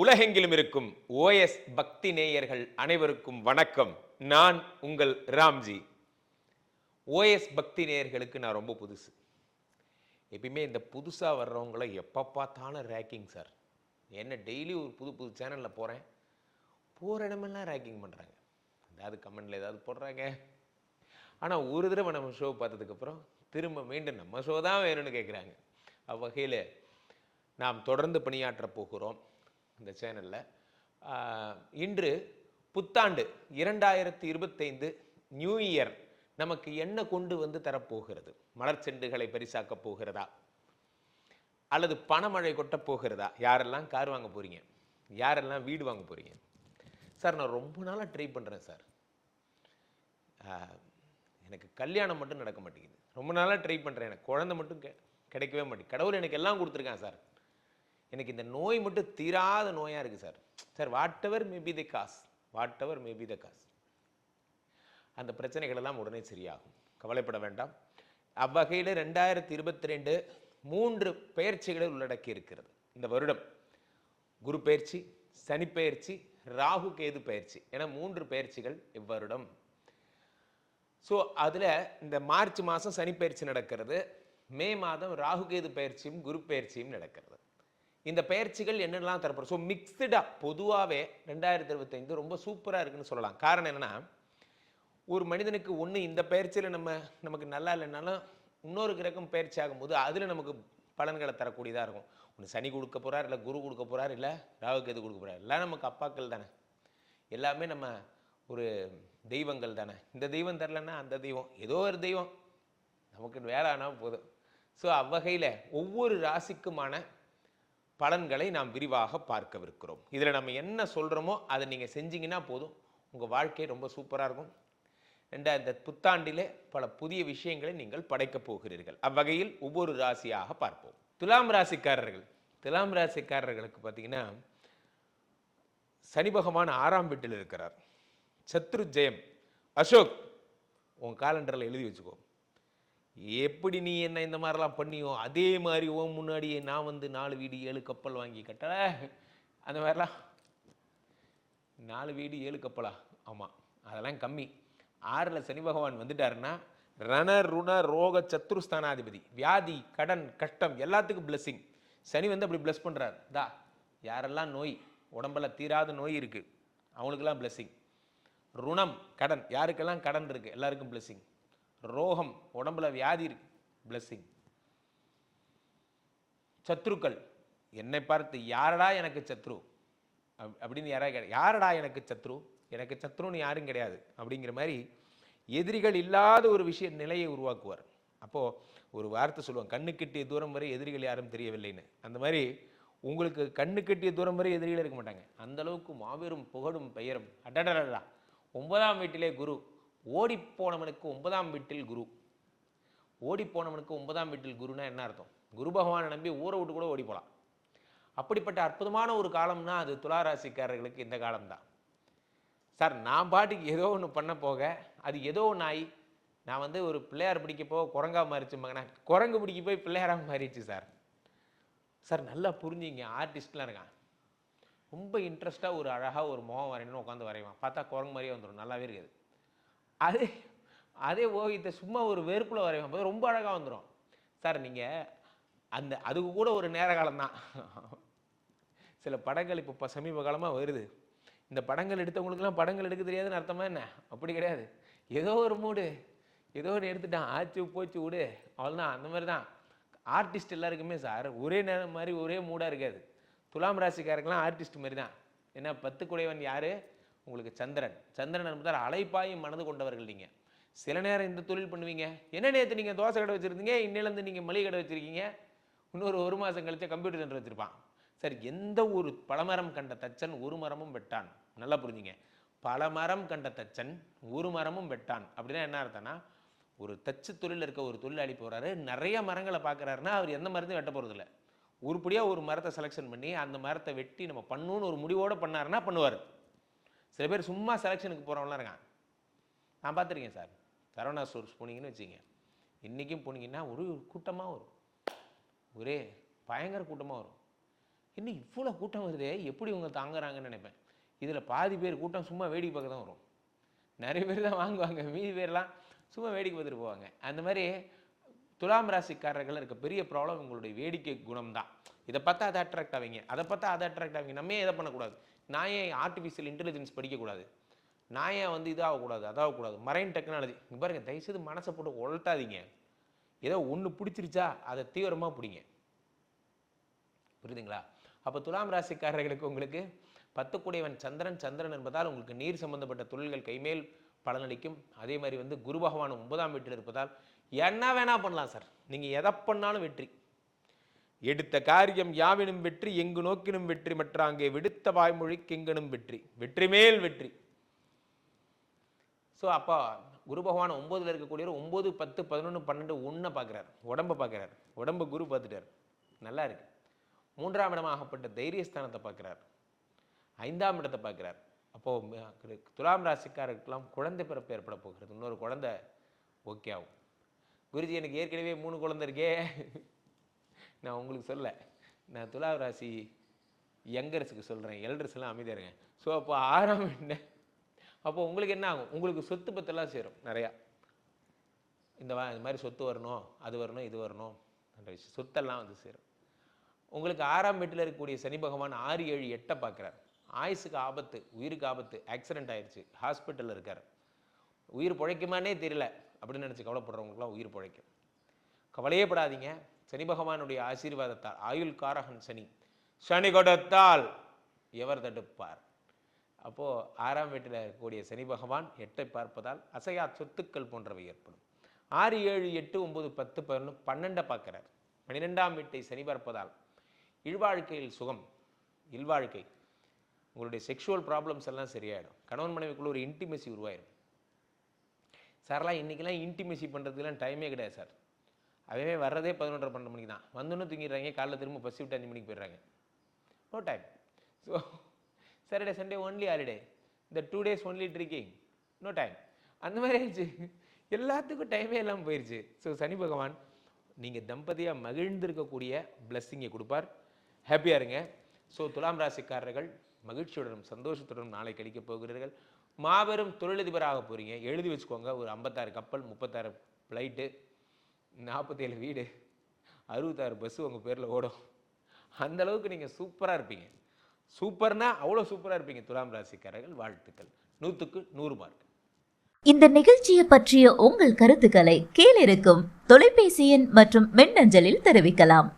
உலகெங்கிலும் இருக்கும் ஓஎஸ் பக்தி நேயர்கள் அனைவருக்கும் வணக்கம். நான் உங்கள் ராம்ஜி. ஓஎஸ் பக்தி நேயர்களுக்கு நான் ரொம்ப புதுசு. எப்பயுமே இந்த புதுசாக வர்றவங்கள எப்போ பார்த்தாலும் ரேக்கிங் சார் என்ன டெய்லி ஒரு புது புது சேனலில் போகிறேன் போகிற இடமெல்லாம் ரேக்கிங் பண்ணுறாங்க ஏதாவது கமெண்டில் ஏதாவது போடுறாங்க. ஆனால் ஒரு தடவை நம்ம ஷோ பார்த்ததுக்கப்புறம் திரும்ப மீண்டும் நம்ம ஷோ தான் வேணும்னு கேட்குறாங்க அவ்வகையில் நாம் தொடர்ந்து பணியாற்ற போகிறோம். இந்த சேனலில். இன்று புத்தாண்டு இரண்டாயிரத்தி இருபத்தைந்து நியூ இயர் நமக்கு என்ன கொண்டு வந்து தரப்போகிறது? மலர் செண்டுகளை பரிசாக்கப் போகிறதா? அல்லது பணமழை கொட்டப் போகிறதா? யாரெல்லாம் கார் வாங்க போகிறீங்க யாரெல்லாம் வீடு வாங்க போகிறீங்க சார் நான் ரொம்ப நாளாக ட்ரை பண்ணுறேன் சார். எனக்கு கல்யாணம் மட்டும் நடக்க மாட்டேங்குது. ரொம்ப நாளாக ட்ரை பண்ணுறேன் எனக்கு குழந்தை மட்டும் கெ- கிடைக்கவே மாட்டேங்குது. கடவுள் எனக்கு எல்லாம் கொடுத்துருக்கான் சார். எனக்கு இந்த நோய் மட்டும் தீராத நோயாக இருக்குது sir. Sir whatever maybe the cause whatever maybe the cause அந்த பிரச்சனைகள் எல்லாம் உடனே சரியாகும். கவலைப்பட வேண்டாம். அவ்வகையில் ரெண்டாயிரத்தி இருபத்தி ரெண்டு மூன்று பெயர்ச்சிகளை உள்ளடக்கி இருக்கிறது. இந்த வருடம் குரு பயிற்சி சனி ராகு கேது பயிற்சி என மூன்று பயிற்சிகள் இவ்வருடம். ஸோ அதில் இந்த மார்ச் மாதம் சனி பயிற்சி நடக்கிறது. மே மாதம் ராகு கேது பயிற்சியும் குரு பயிற்சியும் நடக்கிறது. இந்த பயிற்சிகள் என்னென்னலாம் தரப்படும் ஸோ மிக்சடாக பொதுவாகவே ரெண்டாயிரத்தி இருபத்தைந்து ரொம்ப சூப்பராக இருக்குன்னு சொல்லலாம். காரணம் என்னென்னா ஒரு மனிதனுக்கு ஒன்று இந்த பயிற்சியில் நம்ம நமக்கு நல்லா இல்லைனாலும் இன்னொரு கிரகம் பயிற்சி ஆகும்போது அதில் நமக்கு பலன்களை தரக்கூடியதாக இருக்கும். ஒன்று சனி கொடுக்க போகிறார் இல்லை குரு கொடுக்க போகிறார் இல்லை ராகு கேது கொடுக்க போகிறார் எல்லாம் நமக்கு அப்பாக்கள் தானே. எல்லாமே நம்ம ஒரு தெய்வங்கள் தானே. இந்த தெய்வம் தரலன்னா அந்த தெய்வம் ஏதோ ஒரு தெய்வம். நமக்கு வேலை ஆனால் போதும். ஸோ அவ்வகையில் ஒவ்வொரு ராசிக்குமான பலன்களை நாம் விரிவாக பார்க்கவிருக்கிறோம். இதில் நம்ம என்ன சொல்கிறோமோ அதை நீங்கள் செஞ்சீங்கன்னா போதும். உங்கள் வாழ்க்கை ரொம்ப சூப்பராக இருக்கும். ரெண்டா இந்த புத்தாண்டிலே பல புதிய விஷயங்களை நீங்கள் படைக்கப் போகிறீர்கள். அவ்வகையில் ஒவ்வொரு ராசியாக பார்ப்போம். துலாம் ராசிக்காரர்கள் துலாம் ராசிக்காரர்களுக்கு பார்த்தீங்கன்னா சனி பகவான் ஆறாம் வீட்டில் இருக்கிறார். சத்ரு ஜெயம். அசோக் உன் காலண்டரில் எழுதி வச்சுக்கோ. எப்படி நீ என்ன இந்த மாதிரிலாம் பண்ணியோ அதே மாதிரி ஓ முன்னாடியே நான் வந்து நாலு வீடு ஏழு கப்பல் வாங்கி கட்டல. அந்த மாதிரிலாம். நாலு வீடு ஏழு கப்பலா? ஆமாம் அதெல்லாம் கம்மி. ஆறில் சனி பகவான் வந்துட்டாருன்னா ரண ருண ரோக சத்ருஸ்தானாதிபதி வியாதி கடன் கஷ்டம் எல்லாத்துக்கும் பிளஸ்ஸிங் சனி வந்து அப்படி பிளஸ் பண்ணுறாரு தா யாரெல்லாம் நோய் உடம்புல தீராத நோய் இருக்குது அவங்களுக்கெல்லாம் பிளஸ்ஸிங் ருணம் கடன் யாருக்கெல்லாம் கடன் இருக்குது எல்லாருக்கும் பிளஸ்ஸிங் ரோகம் உடம்புல வியாதி இருக்கு. பிளஸ்ஸிங் சத்ருக்கள் என்னை பார்த்து யாரடா எனக்கு சத்ரு? அப்- அப்படின்னு யாராவது கிடையாது யாரடா எனக்கு சத்ரு? எனக்கு சத்ருன்னு யாரும் கிடையாது. அப்படிங்கிற மாதிரி எதிரிகள் இல்லாத ஒரு விஷய நிலையை உருவாக்குவார். அப்போது ஒரு வார்த்தை சொல்லுவாங்க கண்ணு கெட்டிய தூரம் வரை எதிரிகள் யாரும் தெரியவில்லைன்னு. அந்த மாதிரி உங்களுக்கு கண்ணு கட்டிய தூரம் வரை எதிரிகள் இருக்க மாட்டாங்க. அந்த அளவுக்கு மாபெரும் புகழும் பெயரும். அடடடா ஒன்பதாம் வீட்டிலே குரு ஓடிப்போனவனுக்கு ஒன்பதாம் வீட்டில் குரு. ஓடி போனவனுக்கு ஒன்பதாம் வீட்டில் குருனா என்ன அர்த்தம்? குரு பகவானை நம்பி ஊரை விட்டு கூட ஓடி போகலாம் அப்படிப்பட்ட அற்புதமான ஒரு காலம்னா அது துளாராசிக்காரர்களுக்கு இந்த காலம்தான். சார் நான் பாட்டுக்கு ஏதோ ஒன்று பண்ண போக அது ஏதோ ஒன்று ஆகி நான் வந்து ஒரு பிள்ளையார் பிடிக்க போக குரங்கா மாறிச்சு மகனா. குரங்கு பிடிக்க போய் பிள்ளையாராக மாறிடுச்சு சார். சார் நல்லா புரிஞ்சுங்க. ஆர்டிஸ்ட்லாம் இருக்கான் ரொம்ப இன்ட்ரெஸ்ட்டாக ஒரு அழகாக ஒரு முகம் வரையணும்னு உட்காந்து வரைவான். பார்த்தா குரங்கு மாதிரியே வந்துடும். நல்லாவே இருக்குது. அதே அதே ஓவியத்தை சும்மா ஒரு வெறுப்பில் வரையும் போது ரொம்ப அழகாக வந்துடும் சார் நீங்கள் அந்த அதுக்கு கூட ஒரு நேர காலம்தான் சில படங்கள் இப்போ இப்போ சமீப காலமாக வருது. இந்த படங்கள் எடுத்தவங்களுக்குலாம் படங்கள் எடுக்க தெரியாதுன்னு அர்த்தமா என்ன? அப்படி கிடையாது. ஏதோ ஒரு மூடு ஏதோ ஒன்று எடுத்துட்டான். ஆச்சு போச்சு விடு. அவ்வளோதான் அந்த மாதிரி தான். ஆர்டிஸ்ட் எல்லாருக்குமே சார் ஒரே நேரம் மாதிரி ஒரே மூடாக இருக்காது. துலாம் ராசிக்காரங்களாம் ஆர்டிஸ்ட் மாதிரி தான். ஏன்னா பத்து குடைவன் யார்? உங்களுக்கு சந்திரன். சந்திரன் என்பதால் அலைப்பாயும் மனது கொண்டவர்கள் நீங்கள் சில நேரம் இந்த தொழில் பண்ணுவீங்க. என்ன நேற்று நீங்கள் தோசை கடை வச்சுருந்தீங்க இன்னிலேருந்து நீங்கள் மளிகை கடை வச்சுருக்கீங்க. இன்னொரு ஒரு மாதம் கழிச்சு கம்ப்யூட்டர் சென்டர் வச்சுருப்பான். சரி எந்த ஒரு பழமரம் கண்ட தச்சன் ஒரு மரமும் வெட்டான். நல்லா புரிஞ்சுங்க. பல மரம் கண்ட தச்சன் ஒரு மரமும் வெட்டான். அப்படின்னா என்ன அர்த்தம்னா ஒரு தச்சு தொழில் இருக்க ஒரு தொழிலாளி போகிறாரு நிறைய மரங்களை பார்க்குறாருன்னா அவர் எந்த மரத்தையும் வெட்ட போகிறதில்ல உருப்படியாக ஒரு மரத்தை செலெக்ஷன் பண்ணி அந்த மரத்தை வெட்டி நம்ம பண்ணணும்னு ஒரு முடிவோடு பண்ணாருன்னா பண்ணுவார். சில பேர் சும்மா செலெக்ஷனுக்கு போகிறவங்களாம் இருக்கான். நான் பார்த்துருக்கேன் சார். சரவணா ஸ்டோர்ஸ் போனீங்கன்னு வச்சுங்க இன்றைக்கும் போனீங்கன்னா ஒரு கூட்டமாக வரும். ஒரே பயங்கர கூட்டமாக வரும். இன்னும் இவ்வளோ கூட்டம் வருது? எப்படி இவங்க தாங்குறாங்கன்னு நினைப்பேன். இதில் பாதி பேர் கூட்டம் சும்மா வேடிக்கை பார்க்க தான் வரும். நிறைய பேர் தான் வாங்குவாங்க. மீதி பேர்லாம் சும்மா வேடிக்கை பார்த்துட்டு போவாங்க. அந்த மாதிரி துலாம் ராசிக்காரர்கள் இருக்க பெரிய ப்ராப்ளம் உங்களுடைய வேடிக்கை குணம் தான் இதை பார்த்தா அதை அட்ராக்ட் ஆவீங்க. அதை பார்த்தா அதை அட்ராக்ட் ஆவீங்க. நம்ம ஏன் இதை பண்ணக்கூடாது? நான் ஏன் ஆர்டிஃபிஷியல் இன்டெலிஜென்ஸ் படிக்கக்கூடாது? நான் ஏன் வந்து இதாகக்கூடாது அதாகக்கூடாது? மரைன் டெக்னாலஜி இங்க பாருங்க தயவுசெய்து மனசை போட்டு உழட்டாதீங்க ஏதோ ஒன்று பிடிச்சிருச்சா அதை தீவிரமாக பிடிங்க. புரியுதுங்களா? அப்போ துலாம் ராசிக்காரர்களுக்கு உங்களுக்கு பத்துக்குடையவன் சந்திரன் சந்திரன் என்பதால் உங்களுக்கு நீர் சம்பந்தப்பட்ட தொழில்கள் கைமேல் பலனளிக்கும். அதே மாதிரி வந்து குரு பகவான் ஒன்பதாம் வீட்டில் இருப்பதால் என்ன வேணால் பண்ணலாம் சார். நீங்கள் எதை பண்ணாலும் வெற்றி. எடுத்த காரியம் யாவினும் வெற்றி எங்கு நோக்கினும் வெற்றி மற்றாங்கே விடுத்த வாய்மொழி கெங்கனும் வெற்றி. வெற்றி மேல் வெற்றி. ஸோ அப்போ குரு பகவான் ஒம்போதில் இருக்கக்கூடியவர் ஒம்பது பத்து பதினொன்று பன்னெண்டு ஒன்றை பார்க்குறார் உடம்பை பார்க்குறார் உடம்பை குரு பார்த்துட்டார். நல்லா இருக்கு. மூன்றாம் இடமாகப்பட்ட தைரியஸ்தானத்தை பார்க்குறார் ஐந்தாம் இடத்தை பார்க்குறார் அப்போது துலாம் ராசிக்காரருக்கெல்லாம் குழந்தை பிறப்பு ஏற்பட போகிறது. இன்னொரு குழந்தை ஓகே ஆகும். குருஜி எனக்கு ஏற்கனவே மூணு குழந்தை இருக்கே. நான் உங்களுக்கு சொல்ல நான் துலா ராசி யங்கர்ஸுக்கு சொல்கிறேன் எல்டர்ஸ்லாம் அமைதியாக இருங்க. ஸோ அப்போ ஆறாம் என்ன? அப்போ உங்களுக்கு என்ன ஆகும்? உங்களுக்கு சொத்து பத்தெல்லாம் சேரும் நிறையா. இந்த வா இந்த மாதிரி சொத்து வரணும் அது வரணும் இது வரணும் அந்த விஷயம் சொத்தெல்லாம் வந்து சேரும். உங்களுக்கு ஆறாம் வீட்டில் இருக்கக்கூடிய சனி பகவான் ஆறு ஏழு எட்டை பார்க்குறார். ஆயுசுக்கு ஆபத்து உயிருக்கு ஆபத்து ஆக்சிடென்ட் ஆயிடுச்சு ஹாஸ்பிட்டலில் இருக்கார். உயிர் பிழைக்குமானே தெரியல அப்படின்னு நினச்சி கவலைப்படுறவங்களுக்குலாம் உயிர் பிழைக்கும். கவலையே படாதீங்க. சனி பகவானுடைய ஆசீர்வாதத்தால் ஆயுள் காரகன் சனி. சனி கொடுத்தால் எவர் தடுப்பார்? அப்போது ஆறாம் வீட்டில் இருக்கக்கூடிய சனி பகவான் எட்டை பார்ப்பதால் அசையா சொத்துக்கள் போன்றவை ஏற்படும். ஆறு ஏழு எட்டு ஒம்பது பத்து பதினொன்று பன்னெண்டை பார்க்குறார். பன்னிரெண்டாம் வீட்டை சனி பார்ப்பதால் இல்வாழ்க்கையில் சுகம் இல்வாழ்க்கை. உங்களுடைய செக்ஷுவல் ப்ராப்ளம்ஸ் எல்லாம் சரியாயிடும். கணவன் மனைவிக்குள்ள ஒரு இன்டிமெசி உருவாயிடும் சார்லாம் இன்றைக்கெல்லாம் இன்டிமெசி பண்ணுறதுக்குலாம் டைமே கிடையாது சார். அவவே வர்றதே பதினொன்றரை பன்னெண்டு மணிக்கு தான் வந்தோன்னு தூங்கிடுறாங்க காலைல திரும்ப பசி விட்டு அஞ்சு மணிக்கு போயிடுறாங்க. No time so Saturday Sunday only holiday இந்த two days only tricking no time அந்த மாதிரி ஆயிடுச்சு. எல்லாத்துக்கும் டைமே எல்லாம் போயிடுச்சு ஸோ சனி பகவான் நீங்கள் தம்பதியாக மகிழ்ந்திருக்கக்கூடிய பிளஸ்ஸிங்கை கொடுப்பார். ஹாப்பியாக இருங்க. ஸோ துலாம் ராசிக்காரர்கள் மகிழ்ச்சியுடனும் சந்தோஷத்துடனும் நாளை கழிக்கப் போகிறீர்கள். மாபெரும் தொழிலதிபராக போகிறீங்க எழுதி வச்சுக்கோங்க. ஒரு ஐம்பத்தாறு கப்பல் முப்பத்தாறு ஃப்ளைட்டு நாற்பத்தேழு வீடு அறுபத்தாறு பஸ்ஸு உங்கள் பேரில் ஓடும். அந்தளவுக்கு நீங்கள் சூப்பராக இருப்பீங்க. சூப்பர்னா அவ்வளோ சூப்பராக இருப்பீங்க. துலாம் ராசிக்காரர்கள் வாழ்த்துக்கள். நூற்றுக்கு நூறு மார்க் இந்த நிகழ்ச்சியை பற்றிய உங்கள் கருத்துக்களை கீழிருக்கும் தொலைபேசி எண் மற்றும் மின்னஞ்சலில் தெரிவிக்கலாம்.